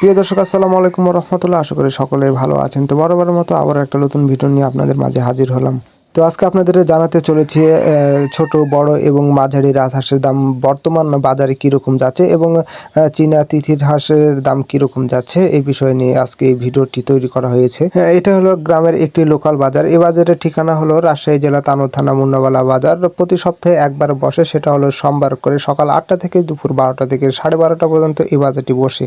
প্রিয় দর্শক আসসালামু আলাইকুম রহমতুল্লাহ। আশা করি সকলে ভালো আছেন। তো বরাবরের মতো আবার একটা নতুন ভিডিও নিয়ে আপনাদের মাঝে হাজির হলাম। তো আজকে আপনাদের জানাতে চলেছি ছোট বড় এবং মাঝারি রাজহাঁসের দাম। বর্তমান বাজারে কীরকম যাচ্ছে এবং চীনা তিথির হাঁসের দাম কীরকম যাচ্ছে এই বিষয় নিয়ে আজকে এই ভিডিওটি তৈরি করা হয়েছে। হ্যাঁ, এটা হলো গ্রামের একটি লোকাল বাজার। এই বাজারের ঠিকানা হলো রাজশাহী জেলা তানোর থানা মুন্নাবালা বাজার। প্রতি সপ্তাহে একবার বসে সেটা হলো সোমবার করে সকাল আটটা থেকে দুপুর বারোটা থেকে সাড়ে বারোটা পর্যন্ত এই বাজারটি বসে।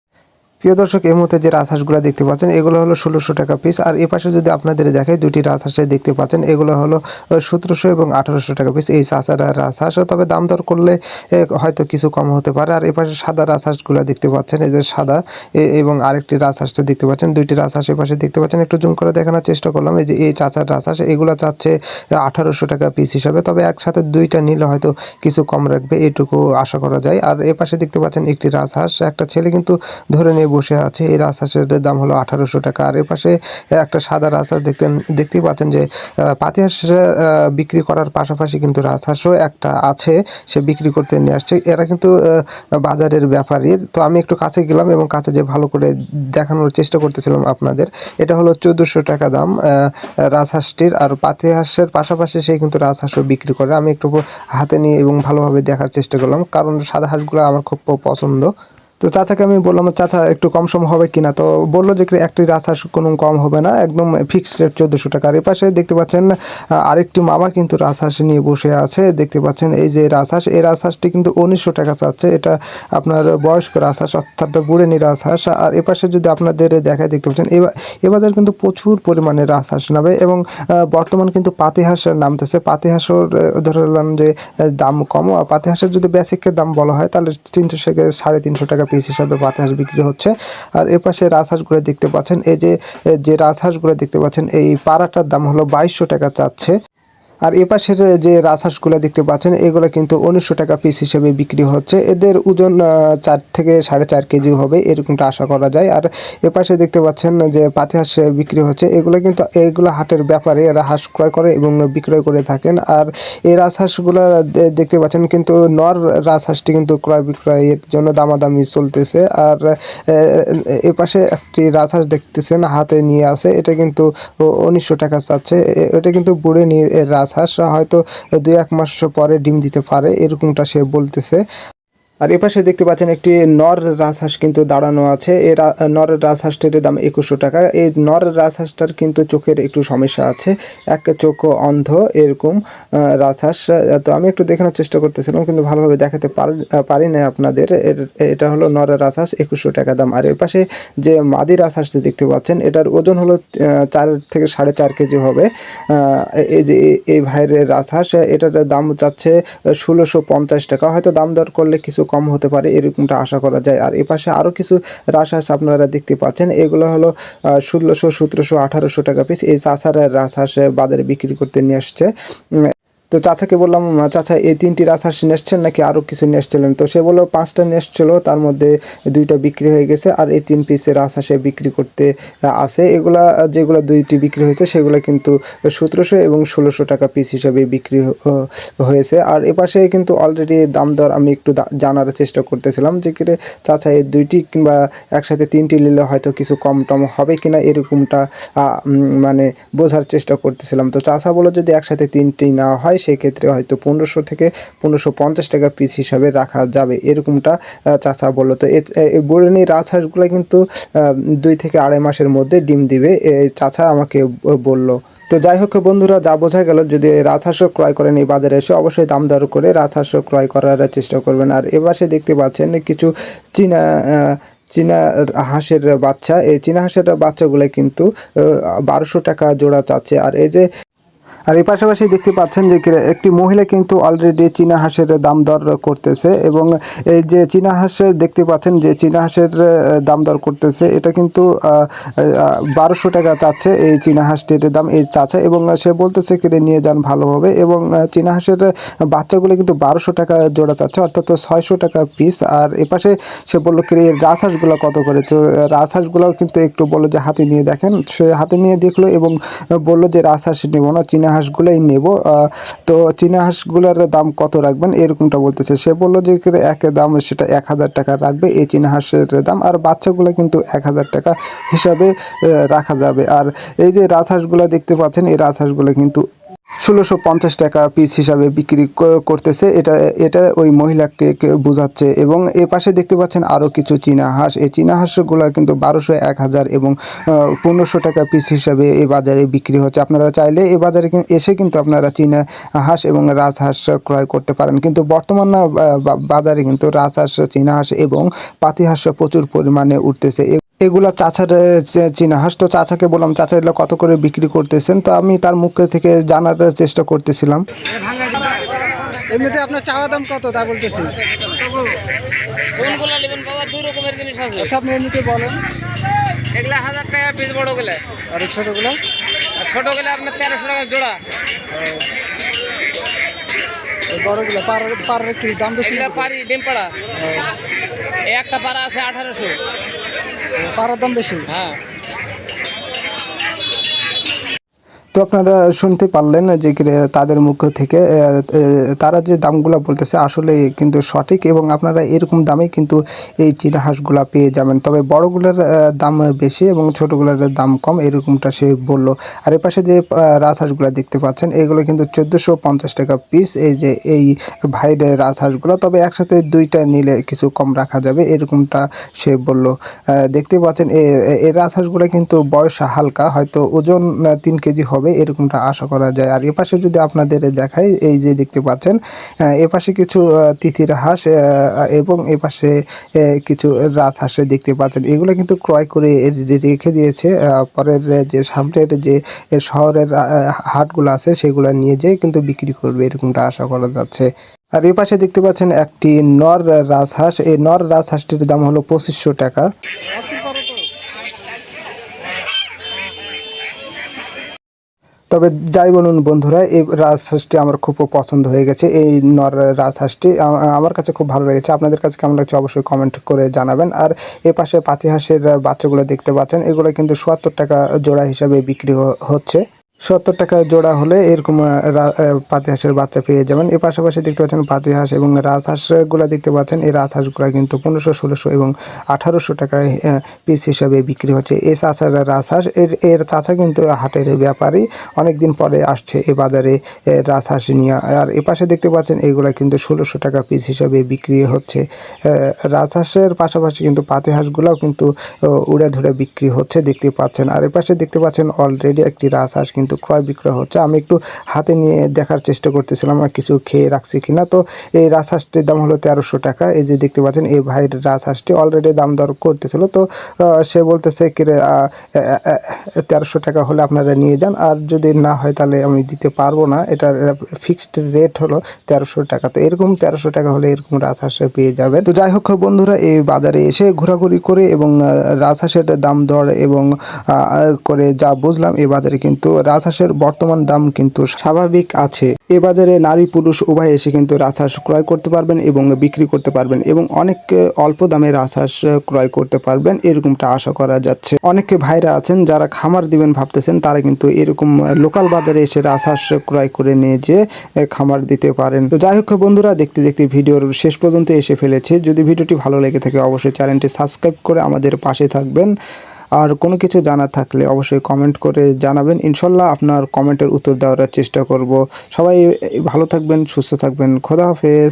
প্রিয় দর্শক, এই মুহূর্তে যে রাজহাঁসগুলো দেখতে পাচ্ছেন, এগুলো হলো ষোলোশো টাকা পিস আর এ পাশে যদি আপনাদের দেখাই দুটি রাজহাঁসে দেখতে পাচ্ছেন, এগুলো হলো সতেরোশো এবং আঠারোশো টাকা পিস এই চাচারা রাজহাঁস, তবে দাম দর করলে হয়তো কিছু কম হতে পারে। আর এ পাশে সাদা রাজহাঁসগুলো দেখতে পাচ্ছেন যে সাদা এবং আরেকটি রাজহাঁসটা দেখতে পাচ্ছেন, দুইটি রাজহাঁস এ পাশে দেখতে পাচ্ছেন। একটু জুম করে দেখানোর চেষ্টা করলাম, এই যে এই চাচার রাজহাঁস, এগুলো চাচ্ছে আঠারোশো টাকা পিস হিসাবে। তবে একসাথে দুইটা নিলে হয়তো কিছু কম রাখবে, এটুকু আশা করা যায়। আর এ পাশে দেখতে পাচ্ছেন একটি রাজহাঁস, একটা ছেলে কিন্তু ধরে নিয়ে বসে আছে। এই রাজহাঁসের দাম হলো আঠারোশো টাকা। আর এ পাশে একটা সাদা রাজহাঁস দেখতে দেখতেই পাচ্ছেন যে পাতিহাঁস বিক্রি করার পাশাপাশি কিন্তু রাজহাঁসও একটা আছে, সে বিক্রি করতে নিয়ে আসছে। এরা কিন্তু বাজারের ব্যাপারী। তো আমি একটু কাছে গেলাম এবং কাছে যে ভালো করে দেখানোর চেষ্টা করতেছিলাম আপনাদের, এটা হলো চোদ্দোশো টাকা দাম রাজহাঁসটির। আর পাতি হাঁসের পাশাপাশি সে কিন্তু রাজহাঁসও বিক্রি করে। আমি একটু হাতে নিয়ে এবং ভালোভাবে দেখার চেষ্টা করলাম। কারণ সাদা হাঁসগুলো আমার খুব পছন্দ। তো চাচাকে আমি বললাম, চাচা, একটু কম সম হবে কিনা? তো বলল যে একটি রাজহাঁস কোনো কম হবে না, একদম ফিক্সড রেট চোদ্দোশো টাকা আর এপাশে। দেখতে পাচ্ছেন আরেকটি মামা কিন্তু রাজহাঁস নিয়ে বসে আছে। দেখতে পাচ্ছেন, এই যে রাজহাঁস, এই রাজহাঁসটি কিন্তু উনিশশো টাকা চাচ্ছে। এটা আপনার বয়স্ক রাজহাঁস, অর্থাৎ বুড়েনি রাজহাঁস। আর এপাশে যদি আপনাদের দেখায়, দেখতে পাচ্ছেন এবারে কিন্তু প্রচুর পরিমাণে রাজহাঁস নামে এবং বর্তমান কিন্তু পাতিহাঁস নামতেছে। পাতিহাঁসের ধরলাম যে দাম কম। পাতিহাঁসের যদি বেসিকের দাম বলা হয়, তাহলে তিনশো থেকে সাড়ে তিনশো টাকা পিস হিসাবে বাতাস বিক্রি হচ্ছে। আর এ পাশে রাজহাঁসগুলো দেখতে পাচ্ছেন, এই যে যে রাজহাঁসগুলো দেখতে পাচ্ছেন, এই পাড়াটার দাম হলো বাইশশো টাকা চাচ্ছে। আর এ পাশের যে রাজহাঁসগুলো দেখতে পাচ্ছেন, এগুলো কিন্তু উনিশশো টাকা পিস হিসেবে বিক্রি হচ্ছে। এদের ওজন চার থেকে সাড়ে চার কেজি হবে এরকমটা আশা করা যায়। আর এ পাশে দেখতে পাচ্ছেন যে পাতি হাঁস বিক্রি হচ্ছে। এগুলো কিন্তু এইগুলো হাটের ব্যাপারে এরা হাঁস ক্রয় করে এবং বিক্রয় করে থাকেন। আর এই রাজহাঁসগুলো দেখতে পাচ্ছেন কিন্তু নর রাজহাঁসটি কিন্তু ক্রয় বিক্রয়ের জন্য দামাদামি চলতেছে। আর, এ পাশে একটি রাজহাঁস দেখতেছেন, হাতে নিয়ে আছে। এটা কিন্তু উনিশশো টাকা চাচ্ছে। এটা কিন্তু বুড়ে নিয়ে এর রাজহাঁস হয়তো দুই এক মাস পরে ডিম দিতে পারে এরকমটা সে বলতেছে। আর এপাশে দেখতে পাচ্ছেন একটি নর রাজহাঁস কিন্তু দাঁড়ানো আছে। এই রা- নরের রাজহাঁসটির দাম একুশশো টাকা। এই নর রাজহাঁসটার কিন্তু চোখের একটু সমস্যা আছে। এক চোখ অন্ধ এরকম রাজহাঁস। তো আমি একটু দেখানোর চেষ্টা করতেছিলাম, কিন্তু ভালোভাবে দেখাতে পার- না আপনাদের। এর- এটা হলো নর রাজহাঁস, একুশশো টাকা দাম। আর এর পাশে যে মাদি রাজহাঁসটি দেখতে পাচ্ছেন, এটার ওজন হলো চার থেকে সাড়ে চার কেজি হবে। এই যে এই- ভাইয়ের রাজহাঁস, এটার দাম যাচ্ছে ষোলোশো পঞ্চাশ টাকা। হয়তো দাম দর করলে কিছু কম হতে পারে, এরকমটা আশা করা যায়। আর এ পাশে আরও কিছু রাজহাঁস আপনারা দেখতে পাচ্ছেন। এগুলো হলো ষোলোশো, সতেরোশো, আঠারোশো টাকা পিস এই চাষার রাজহাঁস বাজারে বিক্রি করতে নিয়ে আসছে। তো চাচাকে বললাম চাচা, এই তিনটি রাজহাঁস নিয়ে এসছেন নাকি আরও কিছু নিয়ে এসছিলেন তো সে বলল, পাঁচটা নিয়ে তার মধ্যে দুইটা বিক্রি হয়ে গেছে আর এই তিন পিসের রাজহাঁসে বিক্রি করতে আছে। এগুলা যেগুলো দুইটি বিক্রি হয়েছে, সেগুলো কিন্তু সতেরোশো এবং ষোলোশো টাকা পিস হিসাবে বিক্রি হয়েছে। আর এপাশে কিন্তু অলরেডি দাম দর আমি একটু জানার চেষ্টা করতেছিলাম যে, কিরে, চাচা, এই দুইটি কিংবা একসাথে তিনটি নিলে হয়তো কিছু কম টম হবে কিনা? এরকমটা মানে বোঝার চেষ্টা করতেছিলাম। তো চাচা বলো যদি একসাথে তিনটি না হয় সেক্ষেত্রে হয়তো পনেরোশো থেকে পনেরোশো পঞ্চাশ টাকা পিস হিসাবে রাখা যাবে। এরকমটা চাচা বলল। তো বুড়েনি রাজহাঁসগুলো কিন্তু দুই থেকে আড়াই মাসের মধ্যে ডিম দিবে চাচা আমাকে বলল। তো যাই হোক বন্ধুরা, যা বোঝা গেল, যদি রাজহাঁসও ক্রয় করেন এই বাজারে এসে অবশ্যই দাম দর করে রাজহাঁসও ক্রয় করার চেষ্টা করবেন। আর এবারে দেখতে পাচ্ছেন কিছু চীনা চীনা হাঁসের বাচ্চা। এই চীনা হাঁসের বাচ্চাগুলো কিন্তু বারোশো টাকা জোড়া চাচ্ছে। আর এই যে আর এই পাশাপাশি দেখতে পাচ্ছেন যে একটি মহিলা কিন্তু অলরেডি চীনা হাঁসের দাম দর করতেছে এবং এই যে চীনা হাঁসে দেখতে পাচ্ছেন যে চীনা হাঁসের দাম দর করতেছে এটা কিন্তু বারোশো টাকা চাচ্ছে এই চীনা হাঁসটির দাম এই চাচ্ছে এবং সে বলতেছে কিনে নিয়ে যান ভালোভাবে এবং চীনা হাঁসের বাচ্চাগুলো কিন্তু বারোশো টাকা জোড়া চাচ্ছে অর্থাৎ ছয়শো টাকা পিস আর এপাশে সে বলল কি এই রাজহাঁসগুলো কত করে? তো আহ, রাজহাঁসগুলোও কিন্তু একটু বলল যে হাতে নিয়ে দেখেন সে হাতে নিয়ে দেখল এবং বলল যে রাজহাঁস নেব না চীনা হাঁসগুলোই নেব। তো চীনা হাঁসগুলোর দাম কত রাখবেন? এরকমটা বলতেছে। সে বলল যে একে দাম সেটা এক হাজার টাকা রাখবে। এই চীনা হাঁসের দাম আর বাচ্চাগুলো কিন্তু এক হাজার টাকা হিসাবে রাখা যাবে। আর এই যে রাজহাঁসগুলো দেখতে পাচ্ছেন, এই রাজহাঁসগুলো কিন্তু ষোলোশো পঞ্চাশ টাকা পিস হিসাবে বিক্রি করতেছে। এটা এটা ওই মহিলাকে বোঝাচ্ছে এবং এ পাশে দেখতে পাচ্ছেন আরও কিছু চীনা হাঁস। এই চীনা হাঁসগুলো কিন্তু বারোশো, এক হাজার এবং পনেরোশো টাকা পিস হিসাবে এই বাজারে বিক্রি হচ্ছে। আপনারা চাইলে এই বাজারে এসে কিন্তু আপনারা চীনা হাঁস এবং রাজহাঁস ক্রয় করতে পারেন। কিন্তু বর্তমান বাজারে কিন্তু রাজহাঁস চীনা হাঁস এবং পাতি হাঁস প্রচুর পরিমাণে উঠতেছে। এ- এগুলা চাচার চীনা হাঁস। তো চাচাকে বললাম চাচা এগুলো কত করে বিক্রি করতেছেন? তো আমি তার মুখ থেকে জানার চেষ্টা করতেছিলাম। এমনিতে আপনার চাওয়া দাম কত তা বলতেছি। কোনগুলো নেবেন বাবা? দুই রকমের জিনিস আছে। আচ্ছা আপনি এমনিতে বলেন। এগুলা হাজার টাকা পিস বড় গেলে। আর ছোটগুলো? আপনার তেরোশো টাকা জোড়া। বড়গুলো পার পার কি দাম বেশি। পারি ডিম পাড়া। এই একটা পাড়া আছে আঠারোশো। পাড়ার দাম বেশি? হ্যাঁ। তো আপনারা শুনতে পারলেন যে তাদের মুখ থেকে তারা যে দামগুলো বলতেছে আসলে কিন্তু সঠিক এবং আপনারা এরকম দামে কিন্তু এই চীনা হাঁসগুলা পেয়ে যাবেন। তবে বড়গুলোর দাম বেশি এবং ছোটোগুলোর দাম কম এরকমটা সে বলল। আর এপাশে যে আহ, রাজহাঁসগুলো দেখতে পাচ্ছেন এগুলো কিন্তু চোদ্দোশো পঞ্চাশ টাকা পিস এই যে এই ভাইরে রাজহাঁসগুলো তবে একসাথে দুইটা নিলে কিছু কম রাখা যাবে এরকমটা সে বলল। দেখতে পাচ্ছেন এ- রাজহাঁসগুলো কিন্তু বয়স হালকা হয়তো ওজন তিন কেজি হবে। এরকমটা আশা করা যায়। আর এপাশে যদি আপনাদের দেখাই, এই যে দেখতে পাচ্ছেন এপাশে কিছু তিথির হাঁস এবং এপাশে কিছু রাজহাঁসে দেখতে পাচ্ছেন। এগুলো কিন্তু ক্রয় করে রেখে দিয়েছে পরের যে সামনের যে শহরের হাটগুলো আছে, সেগুলো নিয়ে যেয়ে কিন্তু বিক্রি করবে, এরকমটা আশা করা যাচ্ছে। আর এই পাশে দেখতে পাচ্ছেন একটি নর রাজহাঁস। এই নর রাজহাঁসটির দাম হলো পঁচিশশো টাকা। তবে যাই বলুন বন্ধুরা এই রাজহাঁসটি আমার খুব পছন্দ হয়ে গেছে। এই নর রাজহাঁসটি আমার কাছে খুব ভালো লেগেছে। আপনাদের কাছে কেমন লাগছে অবশ্যই কমেন্ট করে জানাবেন। আর এ পাশে পাতি হাঁসের বাচ্চাগুলো দেখতে পাচ্ছেন। এগুলো কিন্তু সোয়াত্তর টাকা জোড়া হিসাবে বিক্রি হচ্ছে। সত্তর টাকা জোড়া হলে এরকম পাতি হাঁসের বাচ্চা পেয়ে যাবেন। এর পাশাপাশি দেখতে পাচ্ছেন পাতি হাঁস এবং রাজহাঁসগুলো দেখতে পাচ্ছেন। এই রাজহাঁসগুলো কিন্তু পনেরোশো, ষোলোশো এবং আঠারোশো টাকায় পিস হিসাবে বিক্রি হচ্ছে। এই চাচার রাজহাঁস, এর এর চাচা কিন্তু হাটের ব্যাপারই অনেক দিন পরে আসছে এ বাজারে রাজহাঁস নিয়ে। আর এ পাশে দেখতে পাচ্ছেন এইগুলা কিন্তু ষোলোশো টাকা পিস হিসাবে বিক্রি হচ্ছে। রাজহাঁসের পাশাপাশি কিন্তু পাতি হাঁসগুলোও কিন্তু উড়ে ধরে বিক্রি হচ্ছে দেখতে পাচ্ছেন। আর এ পাশে দেখতে পাচ্ছেন অলরেডি একটি রাজহাঁস কিন্তু ক্রয় বিক্রয় হচ্ছে। আমি একটু হাতে নিয়ে দেখার চেষ্টা করতেছিলাম কিছু খেয়ে রাখছি কিনা। তো এই রাজহাঁসটির দাম হলো তেরোশো টাকা। এই যে দেখতে পাচ্ছেন, এই ভাইয়ের রাজহাঁসটি অলরেডি দাম দর করতেছিল। তো সে বলতেছে কি তেরোশো টাকা হলে আপনারা নিয়ে যান। আর যদি না হয় তাহলে আমি দিতে পারব না। এটার ফিক্সড রেট হলো তেরোশো টাকা। তো এরকম তেরোশো টাকা হলে এরকম রাজহাঁস পেয়ে যাবে তো যাই হোক, বন্ধুরা, এই বাজারে এসে ঘোরাঘুরি করে এবং রাজহাঁসের দাম দর এবং করে যা বুঝলাম, এই বাজারে কিন্তু রাজহাঁসের বর্তমান দাম কিন্তু স্বাভাবিক আছে। এ বাজারে নারী পুরুষ উভয় এসে কিন্তু রাজহাঁস ক্রয় করতে পারবেন এবং বিক্রি করতে পারবেন এবং অনেক অল্প দামে রাজহাঁস ক্রয় করতে পারবেন এরকমটা আশা করা যাচ্ছে। অনেকে ভাইরা আছেন যারা খামার দিবেন ভাবতেছেন, তারা কিন্তু এরকম লোকাল বাজারে এসে রাজহাঁস ক্রয় করে নিয়ে যে খামার দিতে পারেন। তো যাই হোক বন্ধুরা, দেখতে দেখতে ভিডিওর শেষ পর্যন্ত এসে ফেলেছে। যদি ভিডিওটি ভালো লেগে থাকে, অবশ্যই চ্যানেলটি সাবস্ক্রাইব করে আমাদের পাশে থাকবেন। আর কোনো কিছু জানা থাকলে অবশ্যই কমেন্ট করে জানাবেন। ইনশাল্লাহ আপনার কমেন্টের উত্তর দেওয়ার চেষ্টা করব। সবাই ভালো থাকবেন, সুস্থ থাকবেন। খোদা হাফেজ।